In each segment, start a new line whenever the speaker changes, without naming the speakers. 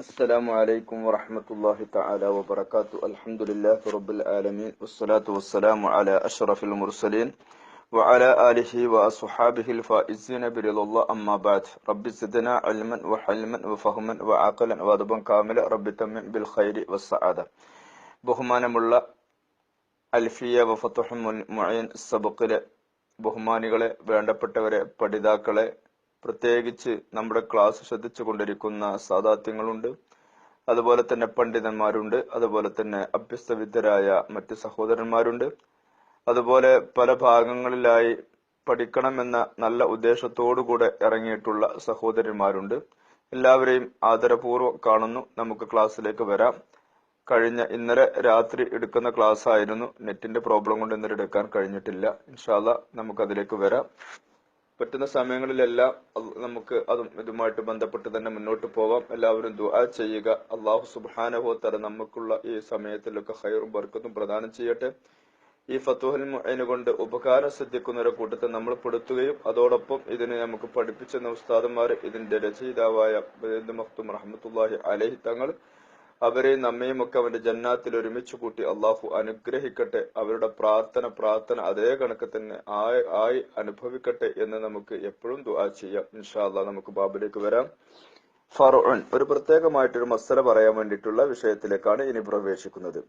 السلام عليكم ورحمة الله تعالى وبركاته الحمد لله رب العالمين والصلاة والسلام على أشرف المرسلين وعلى آله وأصحابه الفائزين برضا الله أما بعد رب زدنا علما وحلما وفهما وعقلا وأدبا كاملا رب تمن بالخير والسعادة ബഹുമാനമുള്ള അൽഫിയ വഫത്തുഹ് മുഅീൻ സബക്കിലെ ബഹുമാനികളെ വേണ്ടപ്പെട്ടവരെ പഠിതാക്കളെ പ്രത്യേകിച്ച് നമ്മുടെ ക്ലാസ് ശ്രദ്ധിച്ചു കൊണ്ടിരിക്കുന്ന സാദാത്യങ്ങളുണ്ട് അതുപോലെ തന്നെ പണ്ഡിതന്മാരുണ്ട്. അതുപോലെ തന്നെ അഭ്യസ്തവിദ്യരായ മറ്റ് സഹോദരന്മാരുണ്ട്. അതുപോലെ പല ഭാഗങ്ങളിലായി പഠിക്കണമെന്ന നല്ല ഉദ്ദേശത്തോടുകൂടെ ഇറങ്ങിയിട്ടുള്ള സഹോദരന്മാരുണ്ട് എല്ലാവരെയും ആദരപൂർവം കാണുന്നു. നമുക്ക് ക്ലാസ്സിലേക്ക് വരാം. കഴിഞ്ഞ ഇന്നലെ രാത്രി എടുക്കുന്ന ക്ലാസ് ആയിരുന്നു നെറ്റിന്റെ പ്രോബ്ലം കൊണ്ട് ഇന്നലെ എടുക്കാൻ കഴിഞ്ഞിട്ടില്ല. ഇൻഷാല്ല നമുക്ക് അതിലേക്ക് വരാം. പറ്റുന്ന സമയങ്ങളിലെല്ലാം നമുക്ക് അതും ഇതുമായിട്ട് ബന്ധപ്പെട്ട് തന്നെ മുന്നോട്ട് പോവാം. എല്ലാവരും ദുആ ചെയ്യുക. അള്ളാഹു സുബ്ഹാനഹു തല നമുക്കുള്ള ഈ സമയത്തിലൊക്കെ ഹൈറും ബർക്കത്തും പ്രദാനം ചെയ്യട്ടെ. ഈ ഫത്തുഹൽ മുഅൈന് കൊണ്ട് ഉപകാരം സിദ്ധിക്കുന്നവരെ കൂട്ടത്തെ നമ്മൾ പെടുത്തുകയും അതോടൊപ്പം ഇതിനെ നമുക്ക് പഠിപ്പിച്ചെന്ന ഉസ്താദന്മാർ ഇതിന്റെ രചയിതാവായ മഖ്തും റഹ്മത്തുള്ളാഹി അലൈഹി തങ്ങൾ അവരെയും നമ്മയും ഒക്കെ അവന്റെ ജന്നാത്തിൽ ഒരുമിച്ച് കൂട്ടി അള്ളാഹു അനുഗ്രഹിക്കട്ടെ. അവരുടെ പ്രാർത്ഥന പ്രാർത്ഥന അതേ കണക്ക് തന്നെ ആയി ആയി അനുഭവിക്കട്ടെ എന്ന് നമുക്ക് എപ്പോഴും ദുആ ചെയ്യാം. ഇൻഷാ അള്ളാഹ് നമുക്ക് ബാബിലേക്ക് വരാം. ഫറോൺ ഒരു പ്രത്യേകമായിട്ടൊരു മസല പറയാൻ വേണ്ടിയിട്ടുള്ള വിഷയത്തിലേക്കാണ് ഇനി പ്രവേശിക്കുന്നത്.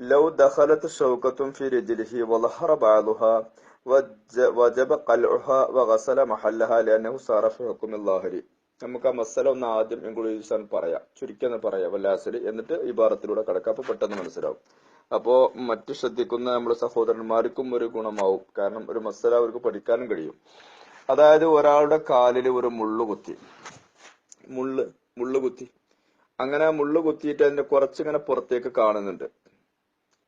ലൗ ദഹലത്ത് ഷൗക്കത്തും ഫി വലഹറ ബാലുഹ വജബ കൽഹ വഗസല മഹല്ലഹ ലിഅന്നഹു സാറ ഫി നമുക്ക് ആ മസല ഒന്ന് ആദ്യം ഇംഗ്ലീഷ് പറയാം. ചുരുക്കി ഒന്ന് പറയാം വല്ലാസിൽ എന്നിട്ട് ഇബാറത്തിലൂടെ കടക്കാം. അപ്പൊ പെട്ടെന്ന് മനസ്സിലാവും. അപ്പോ മറ്റു ശ്രദ്ധിക്കുന്ന നമ്മുടെ സഹോദരന്മാർക്കും ഒരു ഗുണമാവും. കാരണം ഒരു മസല അവർക്ക് പഠിക്കാനും കഴിയും. അതായത് ഒരാളുടെ കാലിൽ ഒരു മുള്ളു കുത്തി. മുള്ള് മുള്ളു കുത്തി. അങ്ങനെ മുള്ളു കുത്തിയിട്ട് അതിന്റെ കുറച്ചിങ്ങനെ പുറത്തേക്ക് കാണുന്നുണ്ട്.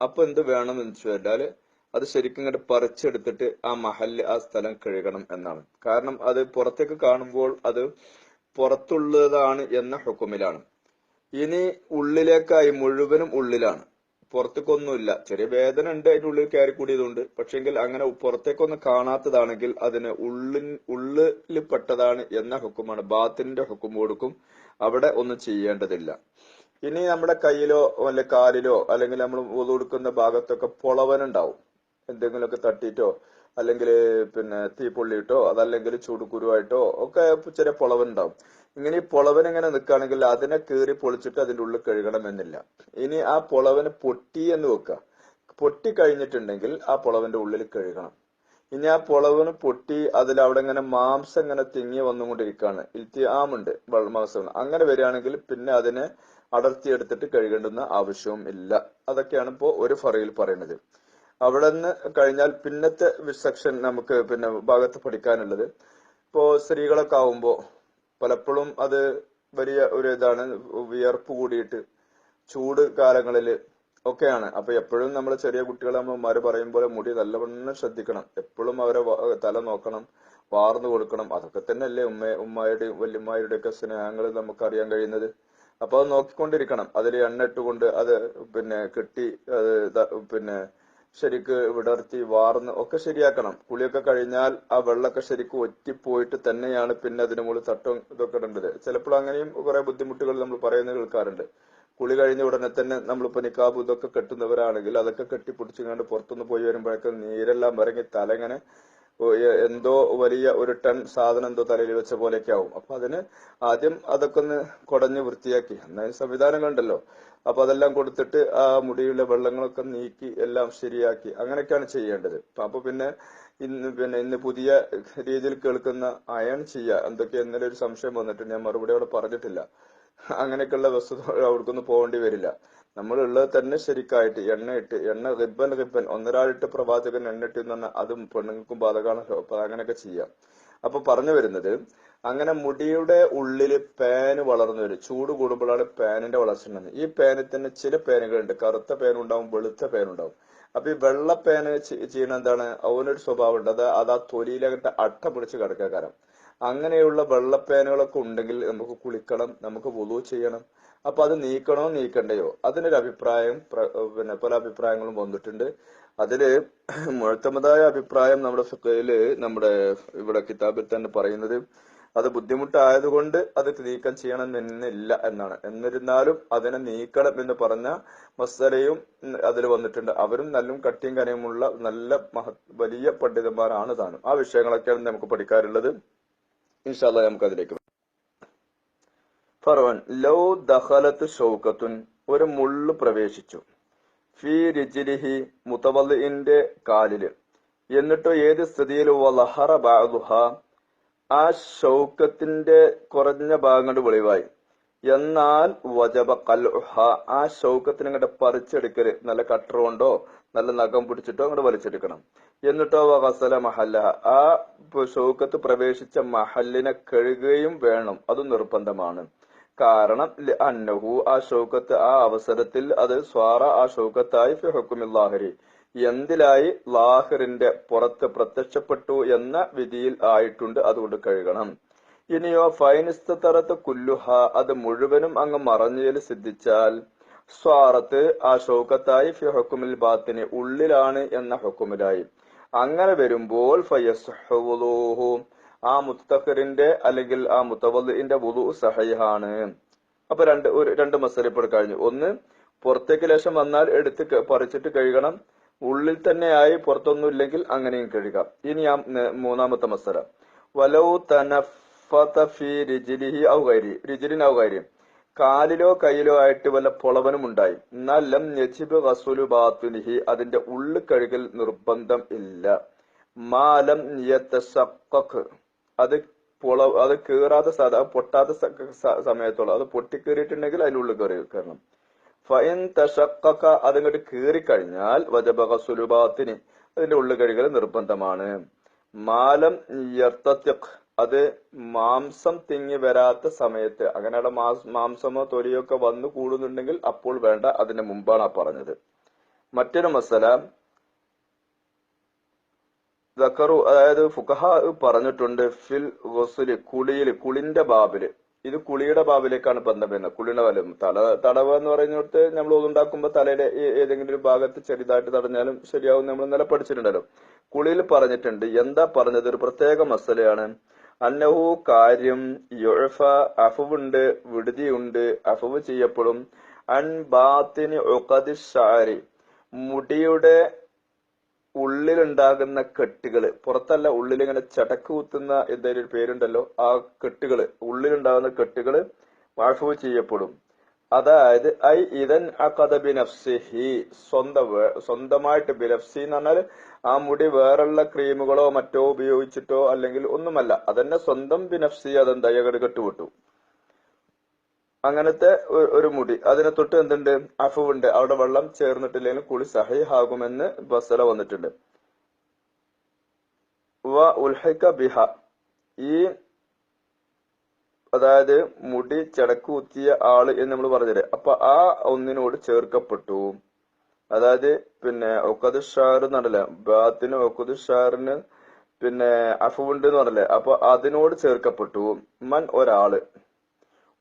അപ്പൊ എന്ത് വേണം എന്ന് വെച്ചാൽ അത് ശരിക്കും ഇങ്ങോട്ട് പറിച്ചെടുത്തിട്ട് ആ മഹല്ല് ആ സ്ഥലം കഴുകണം എന്നാണ്. കാരണം അത് പുറത്തേക്ക് കാണുമ്പോൾ അത് പുറത്തുള്ളതാണ് എന്ന ഹുക്കുമിലാണ്. ഇനി ഉള്ളിലേക്കായി മുഴുവനും ഉള്ളിലാണ്. പുറത്തേക്കൊന്നുമില്ല. ചെറിയ വേദന ഉണ്ട് അതിന്റെ ഉള്ളിൽ കയറി കൂടിയതുണ്ട് പക്ഷെങ്കിൽ അങ്ങനെ പുറത്തേക്കൊന്നും കാണാത്തതാണെങ്കിൽ അതിന് ഉള്ളിൽ ഉള്ളിൽ പെട്ടതാണ് എന്ന ഹുക്കുമാണ്. ബാത്തിന്റെ ഹുക്കും കൊടുക്കും. അവിടെ ഒന്നും ചെയ്യേണ്ടതില്ല. ഇനി നമ്മുടെ കയ്യിലോ അല്ലെ കാലിലോ അല്ലെങ്കിൽ നമ്മൾ കൊടുക്കുന്ന ഭാഗത്തൊക്കെ പൊളവനുണ്ടാവും. എന്തെങ്കിലുമൊക്കെ തട്ടിയിട്ടോ അല്ലെങ്കിൽ പിന്നെ തീപ്പൊള്ളിയിട്ടോ അതല്ലെങ്കിൽ ചൂടുകുരുവായിട്ടോ ഒക്കെ ചെറിയ പൊളവൻ ഉണ്ടാവും ഇങ്ങനെ ഈ പൊളവൻ ഇങ്ങനെ നിൽക്കുകയാണെങ്കിൽ അതിനെ കീറി പൊളിച്ചിട്ട് അതിന്റെ ഉള്ളിൽ കഴുകണമെന്നില്ല. ഇനി ആ പൊളവന് പൊട്ടി എന്ന് വെക്കുക. പൊട്ടി കഴിഞ്ഞിട്ടുണ്ടെങ്കിൽ ആ പൊളവന്റെ ഉള്ളിൽ കഴുകണം. ഇനി ആ പൊളവന് പൊട്ടി അതിൽ അവിടെ ഇങ്ങനെ മാംസം ഇങ്ങനെ തിങ്ങി വന്നുകൊണ്ടിരിക്കുകയാണ്. ഇൽത്തിയാമുണ്ട് മാംസം അങ്ങനെ വരികയാണെങ്കിൽ പിന്നെ അതിനെ അടർത്തിയെടുത്തിട്ട് കഴുകേണ്ടുന്ന ആവശ്യവും ഇല്ല. അതൊക്കെയാണ് ഇപ്പോ ഒരു ഫറയിൽ പറയുന്നത്. അവിടെ നിന്ന് കഴിഞ്ഞാൽ പിന്നത്തെ സെക്ഷൻ നമുക്ക് പിന്നെ ഭാഗത്ത് പഠിക്കാനുള്ളത്. ഇപ്പോ സ്ത്രീകളൊക്കെ ആവുമ്പോ പലപ്പോഴും അത് വലിയ ഒരു ഇതാണ് വിയർപ്പ് കൂടിയിട്ട് ചൂട് കാലങ്ങളിൽ ഒക്കെയാണ്. അപ്പൊ എപ്പോഴും നമ്മൾ ചെറിയ കുട്ടികളമ്മമാര് പറയും പോലെ മുടി നല്ലവണ്ണം ശ്രദ്ധിക്കണം. എപ്പോഴും അവരെ തല നോക്കണം വാർന്നു കൊടുക്കണം. അതൊക്കെ തന്നെയല്ലേ ഉമ്മ ഉമ്മായുടെയും വല്യമ്മയുടെ ഒക്കെ സ്നേഹങ്ങൾ നമുക്ക് അറിയാൻ കഴിയുന്നത്. അപ്പൊ അത് നോക്കിക്കൊണ്ടിരിക്കണം. അതിൽ എണ്ണ ഇട്ടുകൊണ്ട് അത് പിന്നെ കെട്ടി അത് പിന്നെ ശരിക്ക് വിടർത്തി വാർന്ന് ഒക്കെ ശരിയാക്കണം. കുളിയൊക്കെ കഴിഞ്ഞാൽ ആ വെള്ളമൊക്കെ ശരിക്കും ഒറ്റിപ്പോയിട്ട് തന്നെയാണ് പിന്നെ അതിന് മുകളിൽ തട്ടും ഇതൊക്കെ ഇടേണ്ടത്. ചിലപ്പോൾ അങ്ങനെയും കുറെ ബുദ്ധിമുട്ടുകൾ നമ്മൾ പറയുന്ന കേൾക്കാറുണ്ട്. കുളി കഴിഞ്ഞ ഉടനെ തന്നെ നമ്മളിപ്പോ നിക്കാബ് ഇതൊക്കെ കെട്ടുന്നവരാണെങ്കിൽ അതൊക്കെ കെട്ടിപ്പിടിച്ചുകൊണ്ട് പുറത്തുനിന്ന് പോയി വരുമ്പോഴേക്കും നീരെല്ലാം ഇറങ്ങി തല ഇങ്ങനെ ഓ, എ- എന്തോ വലിയ ഒരു ടൺ സാധനം എന്തോ തലയിൽ വെച്ച പോലെയൊക്കെ ആവും. അപ്പൊ അതിന് ആദ്യം അതൊക്കെ ഒന്ന് കുടഞ്ഞ് വൃത്തിയാക്കി. എന്നാലും സംവിധാനങ്ങളുണ്ടല്ലോ. അപ്പൊ അതെല്ലാം കൊടുത്തിട്ട് ആ മുടിയിലെ വെള്ളങ്ങളൊക്കെ നീക്കി എല്ലാം ശരിയാക്കി. അങ്ങനെയൊക്കെയാണ് ചെയ്യേണ്ടത്. അപ്പൊ പിന്നെ ഇന്ന് പിന്നെ ഇന്ന് പുതിയ രീതിയിൽ കേൾക്കുന്ന അയൺ ചെയ്യുക. എന്തൊക്കെ ഇന്നലെ ഒരു സംശയം വന്നിട്ട് ഞാൻ മറുപടി അവിടെ പറഞ്ഞിട്ടില്ല. അങ്ങനെയൊക്കെയുള്ള വസ്തുത അവർക്കൊന്നും പോകേണ്ടി വരില്ല. നമ്മൾ ഉള്ളത് തന്നെ ശരിക്കായിട്ട് എണ്ണയിട്ട് എണ്ണ റിബൻ റിബൻ ഒന്നരാളിട്ട് പ്രവാചകൻ എണ്ണയിട്ട് എന്ന് പറഞ്ഞാൽ അതും പെണ്ണുങ്ങൾക്കും ബാധകമാണല്ലോ അപ്പൊ അങ്ങനെയൊക്കെ ചെയ്യാം. അപ്പൊ പറഞ്ഞു വരുന്നത് അങ്ങനെ മുടിയുടെ ഉള്ളിൽ പാന് വളർന്നു വരും. ചൂട് കൂടുമ്പോഴാണ് പാനിന്റെ വളർച്ച ഉണ്ടാകുന്നത് ഈ പാനിൽ തന്നെ ചില പാനുകളുണ്ട്. കറുത്ത പാനുണ്ടാവും വെളുത്ത പാനുണ്ടാവും. അപ്പൊ ഈ വെള്ള പാന് ചെയ്യണ എന്താണ്? അവനൊരു സ്വഭാവം ഉണ്ട്. അത് അത് ആ തൊലിയിലകട്ട് അട്ട പിടിച്ച് കിടക്കുക കാരണം. അങ്ങനെയുള്ള വെള്ളപ്പേനുകളൊക്കെ ഉണ്ടെങ്കിൽ നമുക്ക് കുളിക്കണം നമുക്ക് വുളു ചെയ്യണം. അപ്പൊ അത് നീക്കണോ നീക്കണ്ടയോ? അതിനൊരു അഭിപ്രായം പിന്നെ പല അഭിപ്രായങ്ങളും വന്നിട്ടുണ്ട്. അതിൽ മുഴത്തമതായ അഭിപ്രായം നമ്മുടെ ഫിഖയിൽ നമ്മുടെ ഇവിടെ കിതാബിൽ തന്നെ പറയുന്നത് അത് ബുദ്ധിമുട്ടായതുകൊണ്ട് അത് നീക്കം ചെയ്യണം എന്നില്ല എന്നാണ്. എന്നിരുന്നാലും അതിനെ നീക്കണം എന്ന് പറഞ്ഞ മസലയും അതിൽ വന്നിട്ടുണ്ട്. അവരും നല്ല കട്ടിയും കനയുമുള്ള നല്ല വലിയ പണ്ഡിതന്മാരാണ് താനും. ആ വിഷയങ്ങളൊക്കെയാണ് നമുക്ക് പഠിക്കാറുള്ളത് ഇൻഷാല്ല നമുക്ക് അതിലേക്ക് ഫർവൻ ലൗ ദഹലത്ത് ഷൗക്കത്തുൻ ഒരു മുള്ളു പ്രവേശിച്ചു. ഫി റിജിലിഹി മുത്തവല്ലിന്റെ കാലിൽ. എന്നിട്ടോ ഏത് സ്ഥിതിയിൽ വലഹറ ബാദുഹ ആ ഷൗക്കത്തിന്റെ കുറഞ്ഞ ഭാഗങ്ങൾ വെളിവായി. എന്നാൽ വജബ കൽഹ ആ ശൗക്കത്തിന് ഇങ്ങോട്ട് പറിച്ചെടുക്കൽ നല്ല കട്ടർ കൊണ്ടോ നല്ല നഖം പിടിച്ചിട്ടോ അങ്ങോട്ട് വലിച്ചെടുക്കണം. എന്നിട്ടോ വസല മഹല്ല ആ ശൗക്കത്ത് പ്രവേശിച്ച മഹല്ലിനെ കഴുകുകയും വേണം. അത് നിർബന്ധമാണ്. കാരണം അന്നഹു ആ ഷൗക്കത്ത് ആ അവസരത്തിൽ അത് സ്വാറ ആ ഷൗക്കത്തായി ഹുക്കുമില്ലാഹരി. എന്തിലായി ലാഹിറിന്റെ പുറത്ത് പ്രത്യക്ഷപ്പെട്ടു എന്ന വിധിയിൽ ആയിട്ടുണ്ട് അതുകൊണ്ട് കഴുകണം. ഇനിയോ ഫൈനിസ്തറത്ത് കുല്ലുഹ അത് മുഴുവനും അങ്ങ് മറഞ്ഞതിൽ സിദ്ധിച്ചാൽ സ്വാറത്ത് ആ ഷൗക്കത്തായി ഫി ബാത്തിന് ഉള്ളിലാണ് എന്ന ഹുക്കുമിലായി. അങ്ങനെ വരുമ്പോൾ ഫയസ്ഹുലൂഹു ആ മുത്തഖറിന്റെ അല്ലെങ്കിൽ ആ മുത്തവല്ലിന്റെ വുളു സഹീഹാണ്. അപ്പൊ രണ്ട് ഒരു രണ്ട് മസല ഇപ്പോൾ കഴിഞ്ഞു. ഒന്ന് പുറത്തേക്ക് ലേശം വന്നാൽ എടുത്ത് പറിച്ചിട്ട് കഴുകണം. ഉള്ളിൽ തന്നെയായി പുറത്തൊന്നും ഇല്ലെങ്കിൽ അങ്ങനെയും കഴുകാം. ഇനി ആ മൂന്നാമത്തെ മസല വലൗ ഗൈരി. കാലിലോ കയ്യിലോ ആയിട്ട് വല്ല പൊളവനും ഉണ്ടായി. എന്നാൽ ലം യജിബ് റസുലു ബാത്തിനിഹി അതിന്റെ ഉള്ളു കഴുകൽ നിർബന്ധം ഇല്ല. മാലം അത് പൊള അത് കീറാത്ത സാധാ പൊട്ടാത്ത സമയത്തോളം അത് പൊട്ടിക്കേറിയിട്ടുണ്ടെങ്കിൽ അതിനുള്ളിൽ കയറി കയറണം. ഫൈൻ തഷക്കക്ക അതിങ്ങോട്ട് കീറിക്കഴിഞ്ഞാൽ വജബക സുലുഭാത്തിന് അതിന്റെ ഉള്ളിൽ കഴുകൽ നിർബന്ധമാണ്. മാലം യർത്തത്യക് അത് മാംസം തിങ്ങി വരാത്ത സമയത്ത് അങ്ങനെയുള്ള മാംസമോ തൊലിയോ ഒക്കെ വന്നു കൂടുന്നുണ്ടെങ്കിൽ അപ്പോൾ വേണ്ട അതിന് മുമ്പാണ് പറഞ്ഞത്. മറ്റൊരു മസല ദക്കറു അതായത് ഫുഖഹ പറഞ്ഞിട്ടുണ്ട് ഫിൽ വസുൽ കുളിയിൽ കുളിന്റെ ബാബിൽ. ഇത് കുളിയുടെ ബാബിലേക്കാണ് ബന്ധം വരുന്നത് കുളിയുടെ വലം തല തടവ എന്ന് പറയുന്നിടത്ത് നമ്മൾ ഒന്നുണ്ടാക്കുമ്പോൾ തലയുടെ ഏതെങ്കിലും ഒരു ഭാഗത്ത് ചെറുതായിട്ട് തടഞ്ഞാലും ശരിയാവും നമ്മൾ ഇന്നലെ പഠിച്ചിട്ടുണ്ടല്ലോ. കുളിയിൽ പറഞ്ഞിട്ടുണ്ട്. എന്താ പറഞ്ഞത്? ഒരു പ്രത്യേക മസലയാണ്. അന്നഹു കാര്യം യുഴഫ അഫുണ്ട് വിടുതിയുണ്ട്. അഫുവ് ചെയ്യപ്പെടും. അൻ ബാത്തിന് മുടിയുടെ ഉള്ളിലുണ്ടാകുന്ന കെട്ടുകൾ. പുറത്തല്ല ഉള്ളിലിങ്ങനെ ചടക്ക് കുത്തുന്ന എന്തെങ്കിലും ഒരു പേരുണ്ടല്ലോ ആ കെട്ടുകൾ. ഉള്ളിലുണ്ടാകുന്ന കെട്ടുകൾ മാഫു ചെയ്യപ്പെടും. അതായത് ഐ ഇതൻ അഖദ ബിനഫ്സിഹി സ്വന്തം സ്വന്തമായിട്ട് ബിനഫ്സി എന്ന് പറഞ്ഞാൽ ആ മുടി വേറുള്ള ക്രീമുകളോ മറ്റോ ഉപയോഗിച്ചിട്ടോ അല്ലെങ്കിൽ ഒന്നുമല്ല. അതന്നെ സ്വന്തം ബിനഫ്സി അതെന്താ? കെട്ടുവിട്ടു അങ്ങനത്തെ ഒരു മുടി. അതിനെ തൊട്ട് എന്തുണ്ട്? അഫുണ്ട് അവിടെ വെള്ളം ചേർന്നിട്ടില്ലെങ്കിൽ കുളി സഹിഹാകുമെന്ന് ബസല വന്നിട്ടുണ്ട്. വ ഉൽഹിക ബിഹ. ഈ അതായത് മുടി ചടക്ക് കുത്തിയ ആൾ എന്ന് നമ്മൾ പറഞ്ഞത് അപ്പൊ ആ ഒന്നിനോട് ചേർക്കപ്പെട്ടു. അതായത് പിന്നെ ഒക്കത് ഷാർ എന്നല്ലേ ബാത്തിന് ഒക്കത് ഷാറിന് പിന്നെ അഫുണ്ട് എന്ന് പറഞ്ഞല്ലേ. അപ്പൊ അതിനോട് ചേർക്കപ്പെട്ടു. മൻ ഒരാൾ.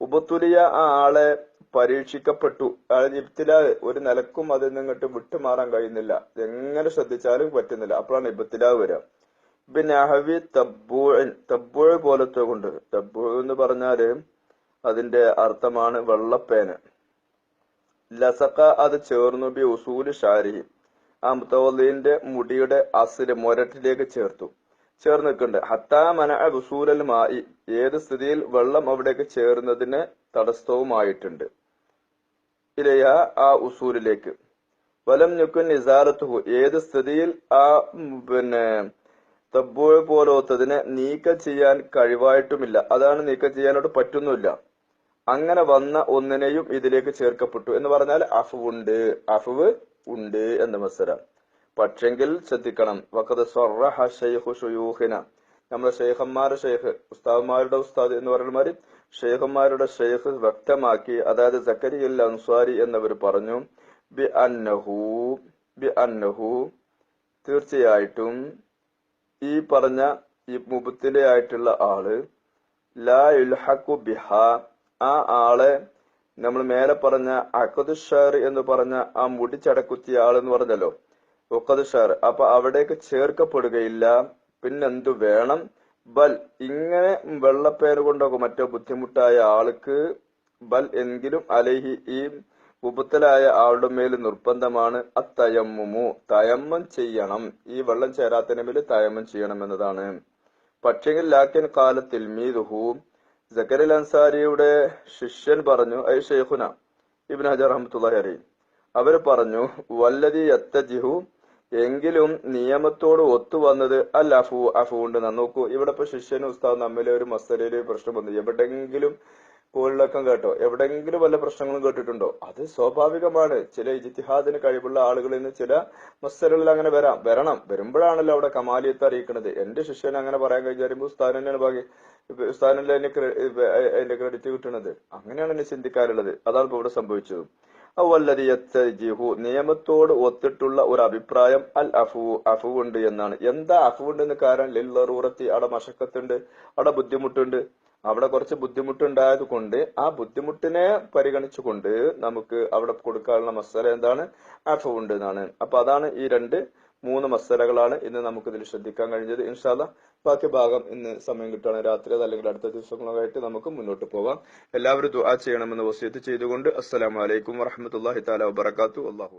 ഉപത്തുലിയ ആ ആളെ പരീക്ഷിക്കപ്പെട്ടു. അതായത് ഇബ്തില ഒരു നിലക്കും അതിൽ നിന്നിട്ട് വിട്ടുമാറാൻ കഴിയുന്നില്ല. എങ്ങനെ ശ്രദ്ധിച്ചാലും പറ്റുന്നില്ല. അപ്പോഴാണ് ഇബ്തിലാവ് വരിക. പിന്നെ അഹവി തബ്ബൂൻ തബ്ബൂഴ് പോലത്തെ കൊണ്ട്. തബ്ബൂ എന്ന് പറഞ്ഞാൽ അതിന്റെ അർത്ഥമാണ് വെള്ളപ്പേന്. ലസക്ക അത് ചേർന്നു ബി ഉസൂൽ ഷാരി ആ മുത്തവല്ലിന്റെ മുടിയുടെ അസിൽ മുരട്ടിലേക്ക് ചേർത്തു. ചേർന്ന് നിൽക്കുന്നുണ്ട് ഹത്താ മന ഉസൂലൽ മായി ഏത് സ്ഥിതിയിൽ വെള്ളം അവിടേക്ക് ചേർന്നതിന് തടസ്സവുമായിട്ടുണ്ട്. ഇലയ ആ ഉസൂലിലേക്ക്. വലം ഞുക്കുൻ നിസാറത്തുഹു ഏത് സ്ഥിതിയിൽ ആ പിന്നെ തബ്ബോഴ് പോലോത്തതിന് നീക്കം ചെയ്യാൻ കഴിവായിട്ടുമില്ല. അതാണ് നീക്കം ചെയ്യാനോട് പറ്റുന്നില്ല അങ്ങനെ വന്ന ഒന്നിനെയും ഇതിലേക്ക് ചേർക്കപ്പെട്ടു എന്ന് പറഞ്ഞാൽ അഫുവുണ്ട്. അഫുവ് ഉണ്ട് എന്ന് മത്സരം. പക്ഷെങ്കിൽ ശ്രദ്ധിക്കണം. വക്കത് ഷുയൂഖിന നമ്മുടെ ഷെയ്ഖന്മാരുടെ ഷെയ്ഖ് ഉസ്താദ്മാരുടെ ഉസ്താദ് എന്ന് പറയുന്ന മാതിരി ഷെയ്ഖന്മാരുടെ ഷെയ്ഖ് വ്യക്തമാക്കി അതായത് സക്കരിയൽ അൻസ്വാരി എന്നവർ പറഞ്ഞു ബി അന്നഹു ബി അന്നഹു. തീർച്ചയായിട്ടും ഈ പറഞ്ഞ ഈ മുബത്തിലെ ആയിട്ടുള്ള ആൾ ലാ യുൽഹഖു ബിഹ ആ ആളെ നമ്മൾ മേലെ പറഞ്ഞ അക്കദ് ഷാർ എന്ന് പറഞ്ഞ ആ മുടിച്ചടക്കുത്തിയ എന്ന് പറഞ്ഞല്ലോ. ഒക്കത് ഷാർ അപ്പൊ അവിടേക്ക് ചേർക്കപ്പെടുകയില്ല. പിന്നെന്തു വേണം? ബൽ. ഇങ്ങനെ വെള്ളപ്പേര് കൊണ്ടൊക്കെ മറ്റോ ബുദ്ധിമുട്ടായ ആൾക്ക് ബൽ എങ്കിലും അലഹി ഈ ഉപത്തലായ ആളുടെ മേൽ നിർബന്ധമാണ്. അത്തയമ്മു തയമ്മം ചെയ്യണം. ഈ വെള്ളം ചേരാത്തതിന് മേൽ തയമ്മം ചെയ്യണം എന്നതാണ്. പക്ഷെങ്കിൽ ലാക്കിൻ കാലത്തിൽ മീദുഹു ജക്കരിൽ അൻസാരിയുടെ ശിഷ്യൻ പറഞ്ഞു ഐ ഷെയ്ഖുന ഇബിൻ ഹജർ റഹ്മത്തുള്ളാഹി അലൈഹി. അവർ പറഞ്ഞു വല്ലതി യത്തജിഹു എങ്കിലും നിയമത്തോട് ഒത്തു വന്നത് അൽ അഫു അഫു ഉണ്ട്. നോക്കൂ ഇവിടെ ഇപ്പൊ ശിഷ്യനും ഉസ്താദ് തമ്മിൽ ഒരു മസലയിൽ പ്രശ്നം വന്നു എവിടെങ്കിലും കോളിളക്കം കേട്ടോ? എവിടെങ്കിലും വല്ല പ്രശ്നങ്ങളും കേട്ടിട്ടുണ്ടോ? അത് സ്വാഭാവികമാണ്. ചില ഇജിത്തിഹാദിന് കഴിവുള്ള ആളുകളിൽ നിന്ന് ചില മസലുകളിൽ അങ്ങനെ വരാം. വരണം. വരുമ്പോഴാണല്ലോ അവിടെ കമാലിയത്ത് അറിയിക്കുന്നത് എന്റെ ശിഷ്യൻ അങ്ങനെ പറയാൻ കഴിഞ്ഞാൽ ഉസ്താദ് തന്നെയാണ് ബാക്കി ഉസ്താദിനല്ലേ എന്റെ ക്രെഡിറ്റ് കിട്ടുന്നത് അങ്ങനെയാണ് എന്നെ ചിന്തിക്കാറുള്ളത് അതാണ് ഇപ്പൊ ഇവിടെ സംഭവിച്ചത്. അവല്ലതിയത്തജിഹു നിയമത്തോട് ഒത്തിട്ടുള്ള ഒരു അഭിപ്രായം അൽ അഫു അഫുണ്ട് എന്നാണ്. എന്താ അഫു ഉണ്ട് എന്ന് കാരണം ലില്ലറൂറത്തി അവിടെ മഷക്കത്തുണ്ട് അവിടെ ബുദ്ധിമുട്ടുണ്ട്. അവിടെ കുറച്ച് ബുദ്ധിമുട്ടുണ്ടായത് കൊണ്ട് ആ ബുദ്ധിമുട്ടിനെ പരിഗണിച്ചുകൊണ്ട് നമുക്ക് അവിടെ കൊടുക്കാനുള്ള മസാല എന്താണ്? അഫുണ്ട് എന്നാണ്. അപ്പൊ അതാണ് ഈ രണ്ട് മൂന്ന് മസാലകളാണ് ഇന്ന് നമുക്ക് ഇതിൽ ശ്രദ്ധിക്കാൻ കഴിഞ്ഞത്. ഇൻഷാല്ല ബാക്കി ഭാഗം ഇന്ന് സമയം കിട്ടുകയാണെങ്കിൽ രാത്രി അല്ലെങ്കിൽ അടുത്ത ദിവസങ്ങളായിട്ട് നമുക്ക് മുന്നോട്ട് പോവാം. എല്ലാവരും ദുആ ചെയ്യണമെന്ന് വസീത്ത് ചെയ്തുകൊണ്ട് അസ്സലാമു അലൈക്കും വറഹ്മത്തുള്ളാഹി തആല വബറകാതുഹു. അല്ലാഹു